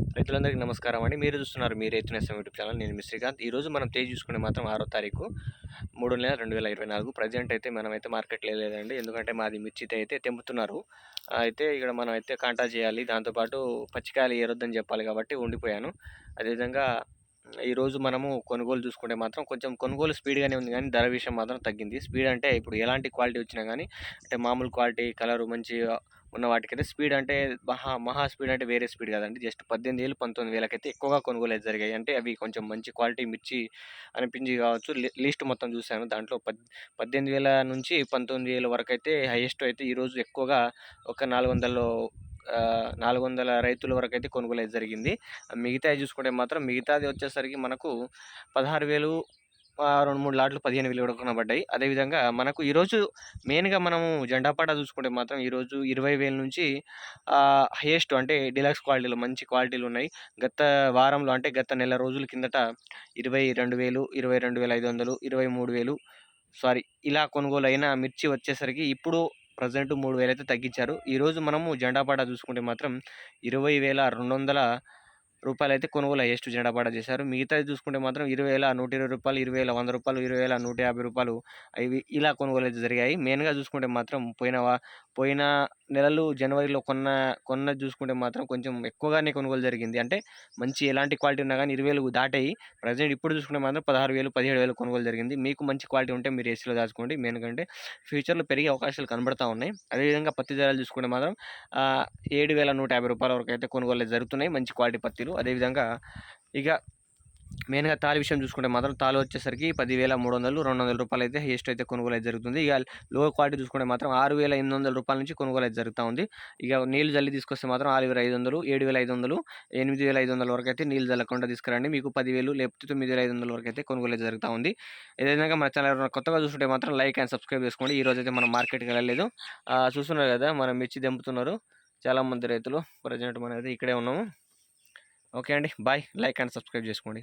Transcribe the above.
రైతులందరికీ నమస్కారం అండి. మీరు చూస్తున్నారు మీ రైతు నేస్తం యూట్యూబ్ ఛానల్. నేను మీ శ్రీకాంత్. ఈ రోజు మనం తేజ్ చూసుకునే మాత్రం ఆరో తారీఖు మూడు నెల రెండు వేల ఇరవై నాలుగు. ప్రజెంట్ అయితే మనమైతే మార్కెట్లో లేదండి. ఎందుకంటే మాది మిర్చి అయితే తెంపుతున్నారు. అయితే ఇక్కడ మనం అయితే కాంటా చేయాలి. దాంతోపాటు పచ్చికాయలు ఏరొద్దని చెప్పాలి కాబట్టి ఉండిపోయాను. అదేవిధంగా ఈరోజు మనము కొనుగోలు చూసుకుంటే మాత్రం కొంచెం కొనుగోలు స్పీడ్గానే ఉంది కానీ ధర విషయం మాత్రం తగ్గింది. స్పీడ్ అంటే ఇప్పుడు ఎలాంటి క్వాలిటీ వచ్చినా కానీ అంటే మామూలు క్వాలిటీ కలరు మంచి ఉన్న వాటికైతే స్పీడ్ అంటే మహా మహా స్పీడ్ అంటే వేరే స్పీడ్ కదండి. జస్ట్ పద్దెనిమిది వేలు పంతొమ్మిది వేలకైతే ఎక్కువగా కొనుగోలు అయితే జరిగాయి. అంటే అవి కొంచెం మంచి క్వాలిటీ మిర్చి అనిపించి కావచ్చు. లిస్ట్ మొత్తం చూశాను. దాంట్లో పద్ పద్దెనిమిది వేల నుంచి పంతొమ్మిది వేల వరకు అయితే హైయెస్ట్ అయితే ఈరోజు ఎక్కువగా ఒక నాలుగు వందలు నాలుగు వందల రైతుల వరకు అయితే కొనుగోలు అయితే జరిగింది. మిగతా చూసుకుంటే మాత్రం మిగతాది వచ్చేసరికి మనకు పదహారు వేలు రెండు మూడు లాట్లు పదిహేను వేలు కూడా కొనబడ్డాయి. అదేవిధంగా మనకు ఈరోజు మెయిన్గా మనము జెండాపాట చూసుకుంటే మాత్రం ఈరోజు ఇరవై వేల నుంచి హైయెస్ట్ అంటే డిలక్స్ క్వాలిటీలు మంచి క్వాలిటీలు ఉన్నాయి. గత వారంలో అంటే గత నెల రోజుల కిందట ఇరవై రెండు వేలు ఇరవై రెండు వేల ఐదు వందలు ఇరవై మూడు వేలు సారీ ఇలా కొనుగోలు అయిన మిర్చి వచ్చేసరికి ఇప్పుడు ప్రజెంట్ మూడు వేలు అయితే తగ్గించారు. ఈరోజు మనము జెండాపాట చూసుకుంటే మాత్రం ఇరవై వేల రెండు వందల రూపాయలు అయితే కొనుగోలు అయ్యేస్ట్ జనడపాడా చేశారు. మిగతాది చూసుకుంటే మాత్రం ఇరవై వేల నూట ఇరవై రూపాయలు ఇరవై వేల వంద రూపాయలు ఇరవై వేల నూట యాభై రూపాయలు ఇవి ఇలా కొనుగోలు అయితే జరిగాయి. మెయిన్గా చూసుకుంటే మాత్రం పోయిన పోయిన నెలలు జనవరిలో కొన్న కొన్న చూసుకుంటే మాత్రం కొంచెం ఎక్కువగానే కొనుగోలు జరిగింది. అంటే మంచి ఎలాంటి క్వాలిటీ ఉన్నా కానీ ఇరవై వేలు దాటాయి. ప్రజెంట్ ఇప్పుడు చూసుకుంటే మాత్రం పదహారు వేలు పదిహేడు వేలు కొనుగోలు జరిగింది. మీకు మంచి క్వాలిటీ ఉంటే మీరు ఏసీలో దాచుకోండి. మెయిన్ కంటే ఫ్యూచర్లో పెరిగే అవకాశాలు కనబడతా ఉన్నాయి. అదేవిధంగా పత్తి ధరలు చూసుకుంటే మాత్రం ఏడు వేల నూట యాభై రూపాయల వరకు అయితే కొనుగోలు జరుగుతున్నాయి. మంచి క్వాలిటీ పత్తిలు. అదేవిధంగా ఇక మెయిన్గా తాళి విషయం చూసుకుంటే మాత్రం తాలు వచ్చేసరికి పదివేల మూడు వందలు రెండు వందల రూపాయలు అయితే హైయెస్ట్ అయితే కొనుగోలు అయితే జరుగుతుంది. ఇక లో క్వాలిటీ చూసుకుంటే మాత్రం ఆరు వేల ఎనిమిది వందల రూపాయల నుంచి కొనుగోలు అయితే జరుగుతూ ఉంది. ఇక నీళ్ళు జల్లి తీసుకొస్తే మాత్రం ఆరు వేల ఐదు వందలు ఏడు వేల ఐదు వందలు ఎనిమిది వేల ఐదు వందల వరకు అయితే నీళ్ళు జల్లకుండా తీసుకురండి. మీకు పదివేలు లేకపోతే తొమ్మిది వేల ఐదు వందల వరకు అయితే కొనుగోలు అయితే జరుగుతూ ఉంది. ఏదైనా మన ఛానల్ కొత్తగా చూసుకుంటే మాత్రం లైక్ అండ్ సబ్స్క్రైబ్ చేసుకోండి. ఈ రోజు అయితే మనం మార్కెట్కి వెళ్ళలేదు. చూస్తున్నారు కదా మనం మిర్చి దింపుతున్నారు. చాలామంది రైతులు ప్రజెంట్ మనం అయితే ఇక్కడే ఉన్నాము. ఓకే అండి. బాయ్. లైక్ అండ్ సబ్స్క్రైబ్ చేసుకోండి.